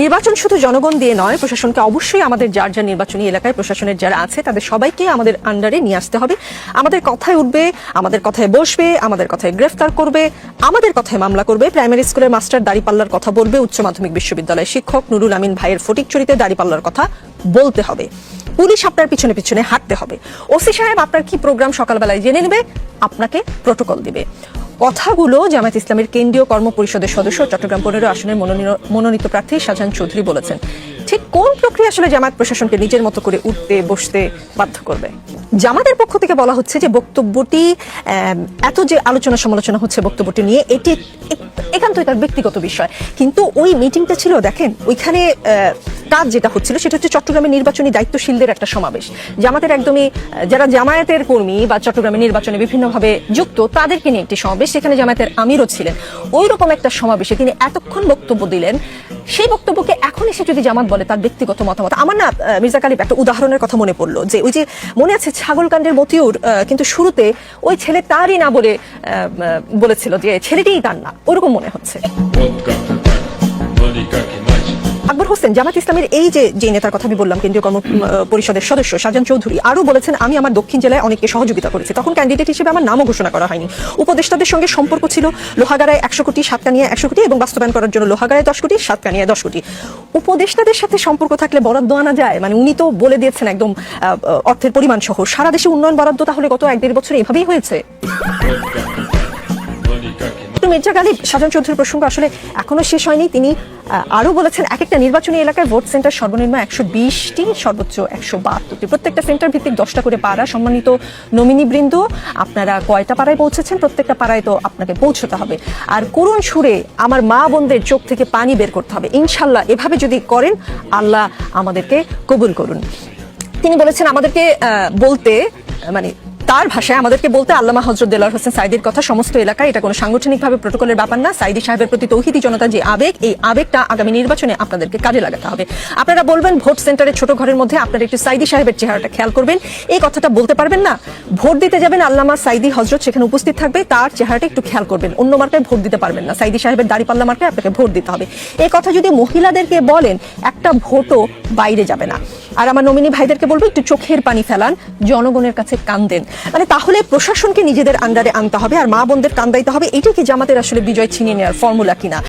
নির্বাচন শুধু জনগণ দিয়ে নয়, প্রশাসনকে অবশ্যই আমাদের যার যার নির্বাচনী এলাকায় প্রশাসনের যারা আছে, তাদের সবাইকে আমাদের আন্ডারে নিয়ে আসতে হবে। আমাদের কথায় উঠবে, আমাদের কথায় বসবে, আমাদের কথায় গ্রেফতার করবে, আমাদের কথায় মামলা করবে। প্রাইমারি স্কুলের মাস্টার দাড়িপাল্লার কথা বলবে, উচ্চ মাধ্যমিক বিশ্ববিদ্যালয়ের শিক্ষক নুরুল আমিন ভাইয়ের ফটিকচুরিতে দাড়িপাল্লার কথা বলতে হবে। পুলিশ আপনার পিছনে পিছনে হাঁটতে হবে। ওসি সাহেব আপনার কি প্রোগ্রাম সকালবেলায় জেনে নেবে? আপনাকে প্রোটোকল দিবে। কথাগুলো জামায়াত ইসলামের কেন্দ্রীয় কর্ম পরিষদের সদস্য চট্টগ্রাম পনেরো আসনের মনোনীত- প্রার্থী শাহজাহান চৌধুরী বলেছেন। ঠিক কোন প্রক্রিয়া আসলে জামায়াত প্রশাসনকে নিজের মতো করে উঠতে, বসতে বাধ্য করবে? জামাতের পক্ষ থেকে বলা হচ্ছে যে বক্তব্যটি এত যে আলোচনা সমালোচনা হচ্ছে বক্তব্যটি নিয়ে, এটি এক- একান্তই তার ব্যক্তিগত বিষয়। কিন্তু ওই মিটিংটা ছিল, দেখেন, ওইখানে কাজ যেটা হচ্ছিল সেটা হচ্ছে চট্টগ্রামের নির্বাচনী দায়িত্বশীলদের একটা সমাবেশ জামাতের একদমই, যারা জামায়াতের কর্মী বা চট্টগ্রামের নির্বাচনে বিভিন্নভাবে যুক্ত, তাদেরকে নিয়ে একটি সমাবেশ, সেখানে জামায়াতের আমিরও ছিলেন ওই রকম একটা সমাবেশে তিনি এতক্ষণ বক্তব্য দিলেন, সেই বক্তব্যকে এখন এসে যদি জামাত বলে তার ব্যক্তিগত মতামত, আমার না মির্জা কালিব একটা উদাহরণের কথা মনে পড়ল, যে ওই যে মনে আছে ছাগলকাণ্ডের মতিউর কিন্তু শুরুতে ওই ছেলে তারই না বলে বলেছিল যে ছেলেটিই তার না, ওরকম মনে হচ্ছে. আকবর হোসেন, জামাত ইসলামের এই যে যে নেতার কথা আমি বললাম, কেন্দ্রীয় কর্ম পরিষদের সদস্য শাহজাহান চৌধুরী আরও বলেছেন, আমি আমার দক্ষিণ জেলায় অনেককে সহযোগিতা করেছি। তখন ক্যান্ডিডেট হিসেবে আমার নামও ঘোষণা করা হয়নি। উপদেষ্টাদের সঙ্গে সম্পর্ক ছিল লোহাগাড়ায় একশো কোটি সাতকানিয়া একশো কোটি এবং বাস্তবায়ন করার জন্য লোহাগাড়ায় দশ কোটি সাতকানিয়ায় দশ কোটি। উপদেষ্টাদের সাথে সম্পর্ক থাকলে বরাদ্দ আনা যায়? মানে উনি তো বলে দিয়েছেন একদম অর্থের পরিমাণ সহ সারা দেশে উন্নয়ন বরাদ্দ তাহলে গত এক দেড় বছর এভাবেই হয়েছে? মির্জা গালিব সাজান চৌধুরীর প্রসঙ্গ আসলে এখনও শেষ হয়নি। তিনি আহ, আরও বলেছেন এক একটা নির্বাচনী এলাকায় ভোট সেন্টার সর্বনিম্ন একশো বিশটি সর্বোচ্চ একশো বাহাত্তরটি। প্রত্যেকটা সেন্টার ভিত্তিক দশটা করে পাড়া সম্মানিত নমিনী বৃন্দ আপনারা কয়টা পাড়ায় পৌঁছেছেন? প্রত্যেকটা পাড়ায় তো আপনাকে পৌঁছতে হবে। আর করুণ সুরে আমার মা বোনদের চোখ থেকে পানি বের করতে হবে। ইনশাল্লাহ এভাবে যদি করেন আল্লাহ আমাদেরকে কবুল করুন। তিনি বলেছেন আমাদেরকে বলতে মানে তার ভাষায় আমাদেরকে বলতে আল্লামা হজরত দেলার হোসেন সাইদির কথা, সমস্ত এলাকায় এটা কোনো সাংগঠনিকভাবে প্রোটোকলের ব্যাপার না। সাইদি সাহেবের প্রতি তৌহিদি জনতার যে আবেগ, এই আবেগটা আগামী নির্বাচনে আপনাদেরকে কাজে লাগাতে হবে। আপনারা বলবেন ভোট সেন্টারের ছোট ঘরের মধ্যে আপনারা একটু সাইদি সাহেবের চেহারাটা খেয়াল করবেন। এই কথাটা বলতে পারবেন না? ভোট দিতে যাবেন আল্লামা সাইদি হজরত সেখানে উপস্থিত থাকবে, তার চেহারাটা একটু খেয়াল করবেন। অন্য মার্কায় ভোট দিতে পারবেন না। সাইদি সাহেবের দাড়ি পাল্লা মার্কায় আপনাকে ভোট দিতে হবে। এই কথা যদি মহিলাদেরকে বলেন, একটা ভোটও বাইরে যাবে না। আর আমার নমিনি ভাইদেরকে বলব, একটু চোখের পানি ফেলান, জনগণের কাছে কান্দেন মানে তাহলে প্রশাসনকে নিজেদের আন্ডারে আনতে হবে আর মা বোনদের কান্দাইতে হবে। এটাই কি জামাতের আসলে বিজয় ছিনিয়ে নেওয়ার ফর্মুলা কিনা?